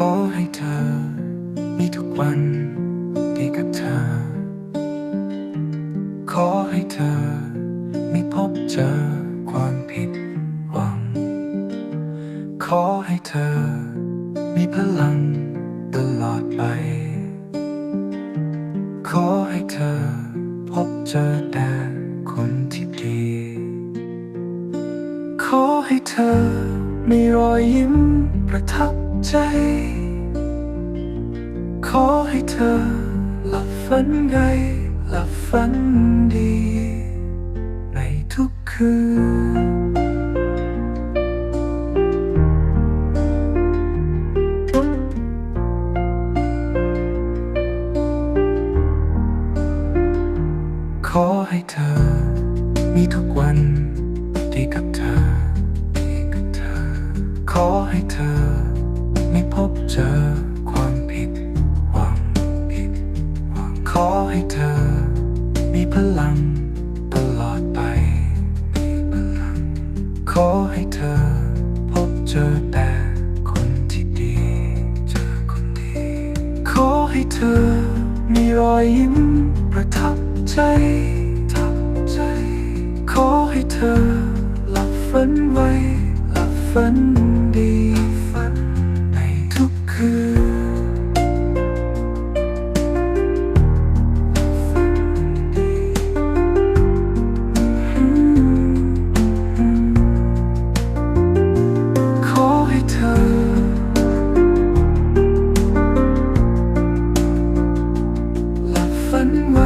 ขอให้เธอ มีทุกวันดีกับเธอ ขอให้เธอ ไม่พบเจอความผิดหวัง ขอให้เธอ มีพลังตลอดไป ขอให้เธอ พบเจอแต่คนที่ดี ขอให้เธอ มีรอยยิ้มประทับ ใจ ขอให้เธอ หลับฝันไง หลับฝันดี ในทุกคืนขอให้เธอ มีทุกวันดีกับเธอดีกับเธอ ขอให้เธอ เจอความผิดหวังผิดหวังขอให้เธอ มีพลังตลอดไปมีพลังขอให้เธอ พบเจอแต่คนที่ดีเจอคนดี ขอให้เธอ มีรอยยิ้มประทับใจทับใจ ขอให้เธอหลับฝันไว้หลับฝัน one